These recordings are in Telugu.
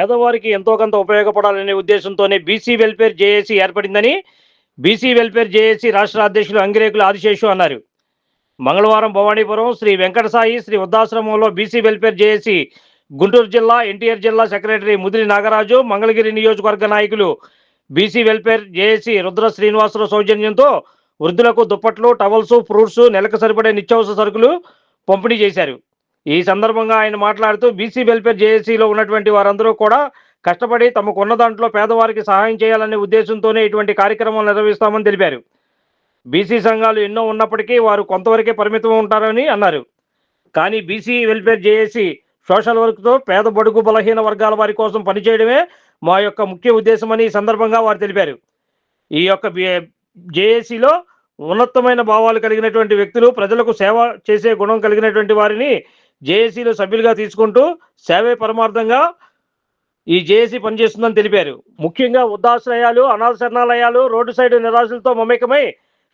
పేదవారికి ఎంతో కొంత ఉపయోగపడాలనే ఉద్దేశంతోనే బీసీ వెల్ఫేర్ జేఏసీ ఏర్పడిందని బీసీ వెల్ఫేర్ జేఏసీ రాష్ట్ర అధ్యక్షులు అంగిరేకులు ఆదిశేషు అన్నారు. మంగళవారం భవానీపురం శ్రీ వెంకటసాయి శ్రీ వృద్ధాశ్రమంలో బీసీ వెల్ఫేర్ జేఏసీ గుంటూరు జిల్లా ఎన్టీఆర్ జిల్లా సెక్రటరీ ముదిరి నాగరాజు మంగళగిరి నియోజకవర్గ నాయకులు BC welfare JAC Rudra Srinivasarao సౌజన్యంతో వృద్ధులకు దుప్పట్లు టవల్స్ ఫ్రూట్స్ నెలకు సరిపడే నిత్యావసర సరుకులు పంపిణీ చేశారు. ఈ సందర్భంగా ఆయన మాట్లాడుతూ బీసీ వెల్ఫేర్ జేఏసీలో ఉన్నటువంటి వారందరూ కూడా కష్టపడి తమకున్న దాంట్లో పేదవారికి సహాయం చేయాలనే ఉద్దేశంతోనే ఇటువంటి కార్యక్రమాలు నిర్వహిస్తామని తెలిపారు. బీసీ సంఘాలు ఎన్నో ఉన్నప్పటికీ వారు కొంతవరకే పరిమితం ఉంటారని అన్నారు. కానీ బీసీ వెల్ఫేర్ జేఏసీ సోషల్ వర్క్తో పేద బడుగు బలహీన వర్గాల వారి కోసం పనిచేయడమే మా యొక్క ముఖ్య ఉద్దేశమని ఈ సందర్భంగా వారు తెలిపారు. ఈ యొక్క జేఏసీలో ఉన్నతమైన భావాలు కలిగినటువంటి వ్యక్తులు ప్రజలకు సేవ చేసే గుణం కలిగినటువంటి వారిని జేఏసీలో సభ్యులుగా తీసుకుంటూ సేవే పరమార్థంగా ఈ జేఏసీ పనిచేస్తుందని తెలిపారు. ముఖ్యంగా వృద్ధాశ్రయాలు అనాథ శరణాలయాలు రోడ్డు సైడ్ నిరాశలతో మమేకమై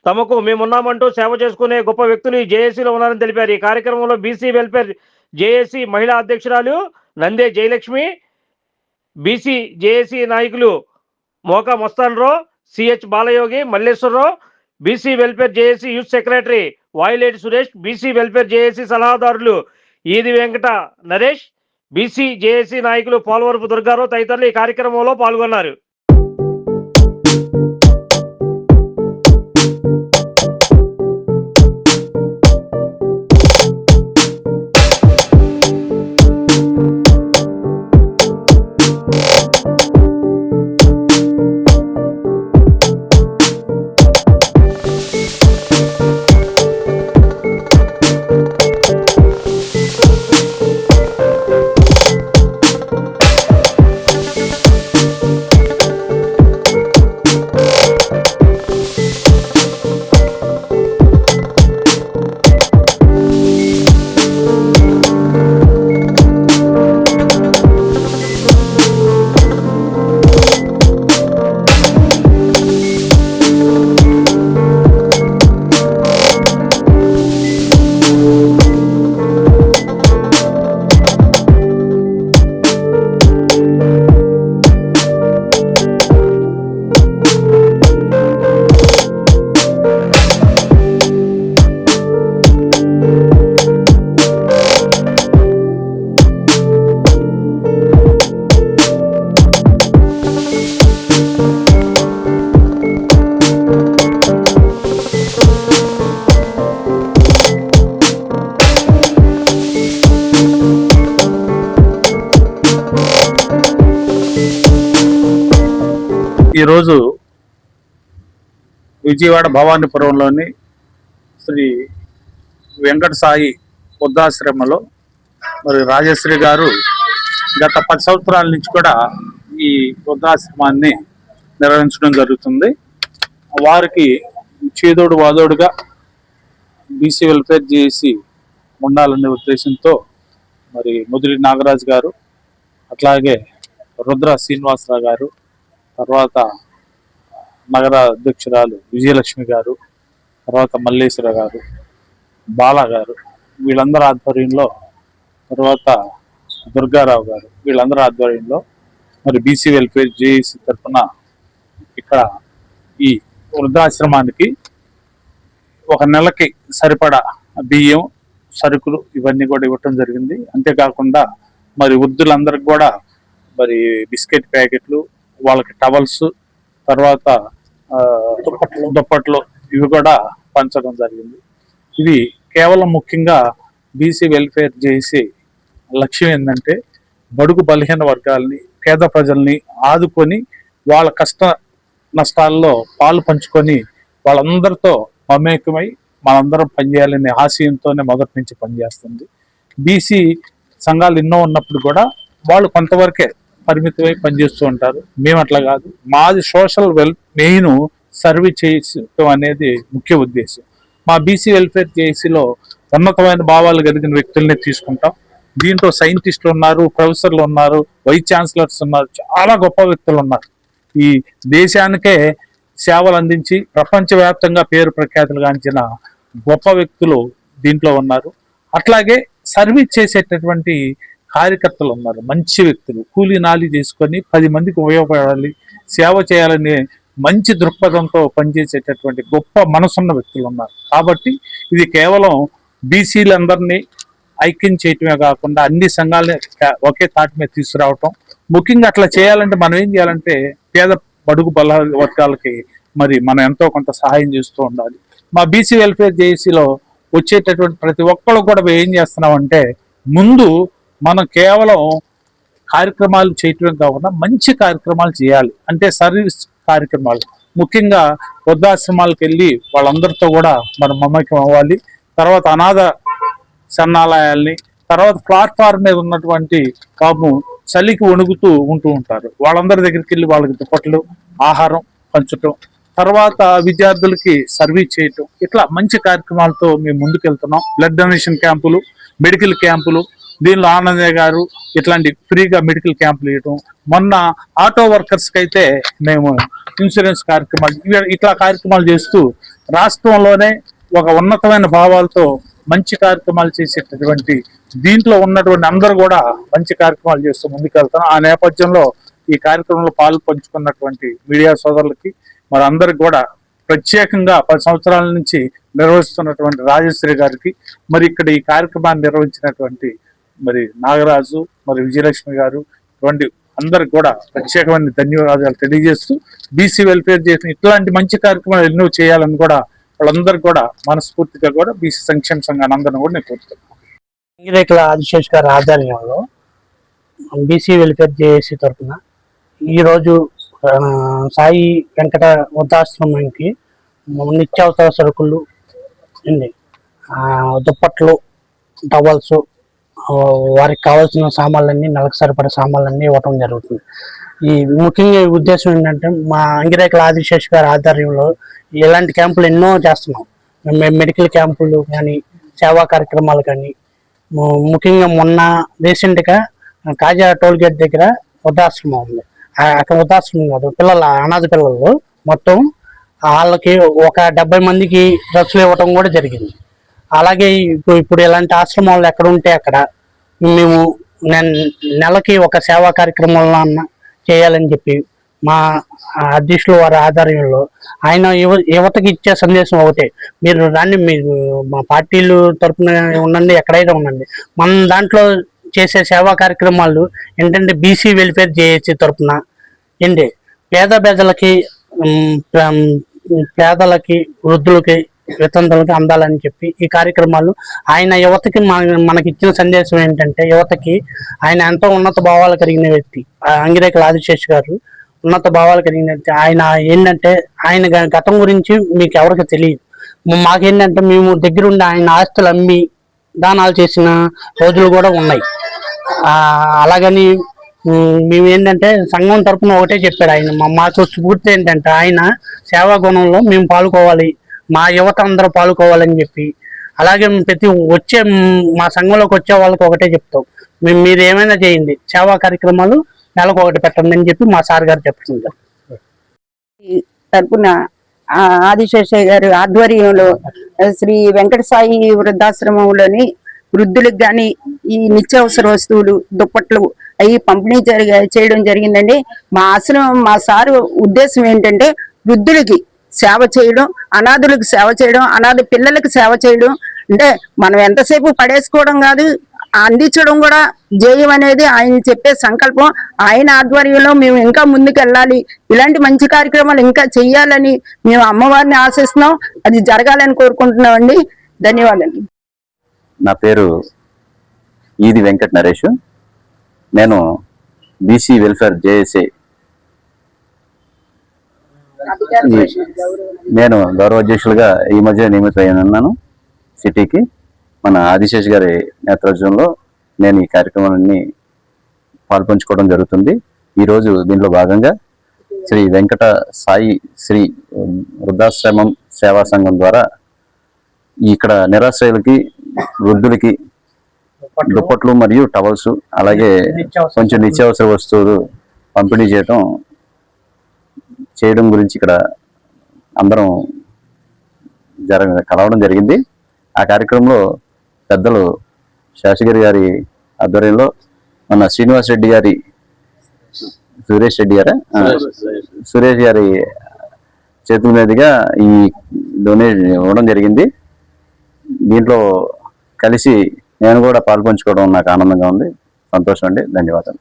తమకు మేమున్నామంటూ సేవ చేసుకునే గొప్ప వ్యక్తులు ఈ జేఏసీలో ఉన్నారని తెలిపారు. ఈ కార్యక్రమంలో బీసీ వెల్ఫేర్ జేఏసీ మహిళా అధ్యక్షురాలు నందే జయలక్ష్మి బీసీ జేఏసీ నాయకులు Moka Mastanrao CH Balayogi Malleswararao BC welfare JAC youth secretary Vayuleti Suresh BC welfare JAC సలహాదారులు ఈది వెంకట నరేష్ బీసీ జేఏసీ నాయకులు పోలవరపు దుర్గారావు తదితరులు ఈ కార్యక్రమంలో పాల్గొన్నారు. ఈరోజు విజయవాడ భవానీపురంలోని శ్రీ వెంకట సాయి వృద్ధాశ్రమంలో మరి రాజశ్రీ గారు గత పది సంవత్సరాల నుంచి కూడా ఈ వృద్ధాశ్రమాన్ని నిర్వహించడం జరుగుతుంది. వారికి చేదోడు వాదోడుగా బీసీ వెల్ఫేర్ చేసి ఉండాలనే ఉద్దేశంతో మరి ముదిరి నాగరాజు గారు అట్లాగే రుద్ర శ్రీనివాసరావు గారు తర్వాత నగర అధ్యక్షురాలు విజయలక్ష్మి గారు తర్వాత మల్లేశ్వర గారు బాలా గారు వీళ్ళందరి ఆధ్వర్యంలో తర్వాత దుర్గారావు గారు వీళ్ళందరి ఆధ్వర్యంలో మరి బీసీ వెల్ఫేర్ జేఏసీ తరఫున ఇక్కడ ఈ వృద్ధాశ్రమానికి ఒక నెలకి సరిపడా బియ్యం సరుకులు ఇవన్నీ కూడా ఇవ్వటం జరిగింది. అంతేకాకుండా మరి వృద్ధులందరికి కూడా మరి బిస్కెట్ ప్యాకెట్లు వాళ్ళకి టవల్స్ తర్వాత ఆ, దుప్పట్లు ఇవి కూడా పంచడం జరిగింది. ఇవి కేవలం ముఖ్యంగా బీసీ వెల్ఫేర్ చేసే లక్ష్యం ఏంటంటే బడుగు బలహీన వర్గాల్ని పేద ప్రజల్ని ఆదుకొని వాళ్ళ కష్ట నష్టాల్లో పాలు పంచుకొని వాళ్ళందరితో మమేకమై మనందరం పనిచేయాలనే ఆశయంతోనే మొదటి నుంచి పనిచేస్తుంది. బీసీ సంఘాలు ఎన్నో ఉన్నప్పుడు కూడా వాళ్ళు కొంతవరకే పరిమితమై పనిచేస్తూ ఉంటారు. మేము అట్లా కాదు. మాది సోషల్ వెల్ మెయిన్ సర్వీస్ చేయడం అనేది ముఖ్య ఉద్దేశం. మా బీసీ వెల్ఫేర్ జేసీలో ఉన్నతమైన భావాలు కలిగిన వ్యక్తుల్ని తీసుకుంటాం. దీంట్లో సైంటిస్టులు ఉన్నారు ప్రొఫెసర్లు ఉన్నారు వైస్ ఛాన్సలర్స్ ఉన్నారు. చాలా గొప్ప వ్యక్తులు ఉన్నారు. ఈ దేశానికే సేవలు అందించి ప్రపంచవ్యాప్తంగా పేరు ప్రఖ్యాతులు గాంచిన గొప్ప వ్యక్తులు దీంట్లో ఉన్నారు. అట్లాగే సర్వీస్ చేసేటటువంటి కార్యకర్తలు ఉన్నారు మంచి వ్యక్తులు. కూలీ నాలి చేసుకొని పది మందికి ఉపయోగపడాలి సేవ చేయాలనే మంచి దృక్పథంతో పనిచేసేటటువంటి గొప్ప మనసున్న వ్యక్తులు ఉన్నారు. కాబట్టి ఇది కేవలం బీసీలందరినీ ఐక్యం చేయటమే కాకుండా అన్ని సంఘాలని ఒకే తాటి మీద తీసుకురావటం. ముఖ్యంగా అట్లా చేయాలంటే మనం ఏం చేయాలంటే పేద బడుగు బల వర్గాలకి మరి మనం ఎంతో కొంత సహాయం చేస్తూ ఉండాలి. మా బీసీ వెల్ఫేర్ జేఏసీలో వచ్చేటటువంటి ప్రతి ఒక్కళ్ళు కూడా మేము ఏం చేస్తున్నామంటే ముందు మనం కేవలం కార్యక్రమాలు చేయటమే కాకుండా మంచి కార్యక్రమాలు చేయాలి. అంటే సర్వీస్ కార్యక్రమాలు. ముఖ్యంగా వృద్ధాశ్రమాలకు వెళ్ళి వాళ్ళందరితో కూడా మనం మమేకం అవ్వాలి. తర్వాత అనాథ సన్నాలయాల్ని తర్వాత ప్లాట్ఫామ్ మీద ఉన్నటువంటి పాపం చలికి వణుకుతూ ఉంటూ ఉంటారు. వాళ్ళందరి దగ్గరికి వెళ్ళి వాళ్ళకి దుప్పట్లు ఆహారం పంచటం తర్వాత విద్యార్థులకి సర్వీస్ చేయటం. ఇట్లా మంచి కార్యక్రమాలతో మేము ముందుకెళ్తున్నాం. బ్లడ్ డొనేషన్ క్యాంపులు మెడికల్ క్యాంపులు దీనిలో ఆనందయ్య గారు ఇట్లాంటి ఫ్రీగా మెడికల్ క్యాంపులు ఇవ్వటం. మొన్న ఆటో వర్కర్స్కి అయితే మేము ఇన్సూరెన్స్ కార్యక్రమాలు ఇవి- ఇట్లా కార్యక్రమాలు చేస్తూ రాష్ట్రంలోనే ఒక ఉన్నతమైన భావాలతో మంచి కార్యక్రమాలు చేసేటటువంటి దీంట్లో ఉన్నటువంటి అందరూ కూడా మంచి కార్యక్రమాలు చేస్తూ ముందుకెళ్తాం ఆ నేపథ్యంలో ఈ కార్యక్రమంలో పాలు పంచుకున్నటువంటి మీడియా సోదరులకి మరి అందరికి కూడా ప్రత్యేకంగా పది సంవత్సరాల నుంచి నిర్వహిస్తున్నటువంటి రాజశ్రీ గారికి మరి ఇక్కడ ఈ కార్యక్రమాన్ని నిర్వహించినటువంటి మరి నాగరాజు మరి విజయలక్ష్మి గారు ఇటువంటి అందరికి కూడా ప్రత్యేకమైన ధన్యవాదాలు తెలియజేస్తూ బీసీ వెల్ఫేర్ చేసిన ఇట్లాంటి మంచి కార్యక్రమాలు ఎన్నో చేయాలని కూడా వాళ్ళందరికీ కూడా మనస్ఫూర్తిగా కూడా బీసీ సంక్షేమ సంఘాన్ని అందరం కూడా నేను కోరుతున్నాను ఆదిశేష్ గారి ఆధ్వర్యంలో బీసీ వెల్ఫేర్ జేఏసీ తరఫున ఈరోజు సాయి వెంకట వృద్ధాశ్రమానికి నిత్యావసర సరుకులు దుప్పట్లు టవల్స్ వారికి కావాల్సిన సామాన్లన్నీ నెలకు సరిపడే సామాన్లన్నీ ఇవ్వటం జరుగుతుంది. ఈ ముఖ్యంగా ఉద్దేశం ఏంటంటే మా అంగిరేకుల ఆదిశేష్ గారి ఆధ్వర్యంలో ఇలాంటి క్యాంపులు ఎన్నో చేస్తున్నాం. మేము మెడికల్ క్యాంపులు కానీ సేవా కార్యక్రమాలు కానీ ముఖ్యంగా మొన్న రీసెంట్గా కాజా టోల్ గేట్ దగ్గర వృద్ధాశ్రమం ఉంది. అక్కడ వృద్ధాశ్రమం కాదు పిల్లల అనాథ పిల్లలు మొత్తం వాళ్ళకి ఒక డెబ్బై మందికి డ్రస్సులు ఇవ్వటం కూడా జరిగింది. అలాగే ఇప్పుడు ఇప్పుడు ఇలాంటి ఆశ్రమాలు ఎక్కడ ఉంటే అక్కడ మేము నెలకి ఒక సేవా కార్యక్రమంలో అన్న చేయాలని చెప్పి మా అధ్యక్షులు వారి ఆధ్వర్యంలో ఆయన యువ యువతకి ఇచ్చే సందేశం ఒకటే. మీరు రాండి మీరు మా పార్టీలు తరపున ఉండండి ఎక్కడైనా ఉండండి. మన దాంట్లో చేసే సేవా కార్యక్రమాలు ఏంటంటే బీసీ వెల్ఫేర్ జేఏసీ తరపున ఏంటి? పేద పేదలకి పేదలకి వృద్ధులకి వితంతులకి అందాలని చెప్పి ఈ కార్యక్రమాలు ఆయన యువతకి మన- మనకి ఇచ్చిన సందేశం ఏంటంటే యువతకి ఆయన ఎంతో ఉన్నత భావాలు కలిగిన వ్యక్తి. ఆ అంగిరేకుల ఆదిశేష్ గారు ఉన్నత భావాలు కలిగిన వ్యక్తి. ఆయన ఏంటంటే ఆయన గతం గురించి మీకు ఎవరికి తెలియదు మాకేంటంటే మేము దగ్గరుండి ఆయన ఆస్తులు అమ్మి దానాలు చేసిన రోజులు కూడా ఉన్నాయి. అలాగని మేము ఏంటంటే సంఘం తరఫున ఒకటే చెప్పారు ఆయన. మా- మాకు స్ఫూర్తి ఏంటంటే ఆయన సేవా గుణంలో మేము పాల్గొవాలి మా యువత అందరూ పాల్గొవాలని చెప్పి అలాగే ప్రతి వచ్చే మా సంఘంలోకి వచ్చే వాళ్ళకి ఒకటే చెప్తాం. మేము మీరు ఏమైనా చేయండి సేవా కార్యక్రమాలు నెలకు ఒకటి పెట్టండి అని చెప్పి మా సార్ గారు చెప్తున్నారు తరపున ఆ, ఆదిశేషయ్య గారు ఆధ్వర్యంలో శ్రీ వెంకట సాయి వృద్ధాశ్రమంలోని వృద్ధులకు కానీ ఈ నిత్యావసర వస్తువులు దుప్పట్లు అవి పంపిణీ జరిగ చేయడం జరిగిందండి. మా ఆశ్రమం మా సారు ఉద్దేశం ఏంటంటే వృద్ధులకి సేవ చేయడం అనాథులకు సేవ చేయడం అనాథ పిల్లలకు సేవ చేయడం. అంటే మనం ఎంతసేపు పడేసుకోవడం కాదు అందించడం కూడా జయం అనేది ఆయన చెప్పే సంకల్పం. ఆయన ఆధ్వర్యంలో మేము ఇంకా ముందుకు వెళ్ళాలి ఇలాంటి మంచి కార్యక్రమాలు ఇంకా చెయ్యాలని మేము అమ్మవారిని ఆశిస్తున్నాం. అది జరగాలని కోరుకుంటున్నామండి. ధన్యవాదాలు. నా పేరు ఈది వెంకట నరేష్. నేను బీసీ వెల్ఫేర్ జేఏసీ నేను గౌరవ అధ్యక్షులుగా ఈ మధ్య నియమితులై ఉన్నాను సిటీకి. మన ఆదిశేష్ గారి నేతృత్వంలో నేను ఈ కార్యక్రమాలన్నీ పాల్పంచుకోవడం జరుగుతుంది. ఈరోజు దీంట్లో భాగంగా శ్రీ వెంకట సాయి శ్రీ వృద్ధాశ్రమం సేవా సంఘం ద్వారా ఇక్కడ నిరాశ్రయులకి వృద్ధులకి దుప్పట్లు మరియు టవల్స్ అలాగే కొంచెం నిత్యావసర వస్తువులు పంపిణీ చేయటం చేయడం గురించి ఇక్కడ అందరం జర కలవడం జరిగింది. ఆ కార్యక్రమంలో పెద్దలు శాసగిరి గారి ఆధ్వర్యంలో మన శ్రీనివాస్ రెడ్డి గారి సురేష్ రెడ్డి గారా? సురేష్ గారి చేతుల మీదుగా ఈ డొనేట్ ఇవ్వడం జరిగింది. దీంట్లో కలిసి నేను కూడా పాల్పంచుకోవడం నాకు ఆనందంగా ఉంది. సంతోషం అండి. ధన్యవాదాలు.